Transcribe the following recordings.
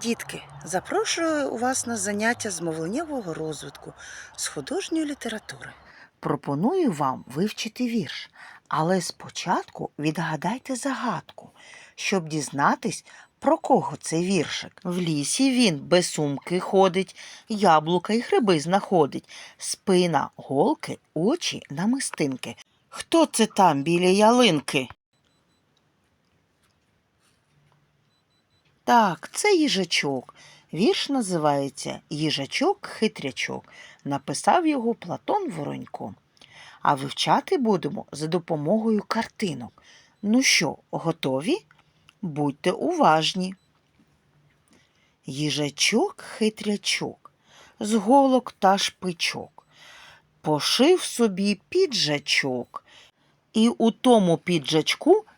Дітки, запрошую вас на заняття з мовленнєвого розвитку з художньої літератури. Пропоную вам вивчити вірш, але спочатку відгадайте загадку, щоб дізнатись, про кого це віршик. В лісі він без сумки ходить, яблука й гриби знаходить, спина, голки, очі, намистинки. Хто це там біля ялинки? Так, це їжачок. Вірш називається Їжачок-хитрячок. Написав його Платон Воронько. А вивчати будемо за допомогою картинок. Ну що, готові? Будьте уважні. Їжачок-хитрячок, з голок та шпичок, пошив собі піджачок, і у тому піджачку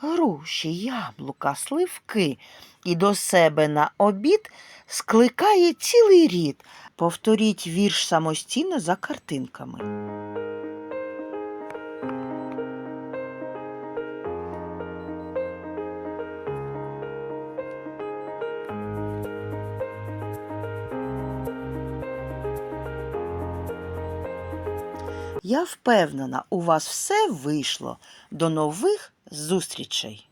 груші, яблука, сливки, і до себе на обід скликає цілий рід. Повторіть вірш самостійно за картинками. Я впевнена, у вас все вийшло. До нових зустрічей!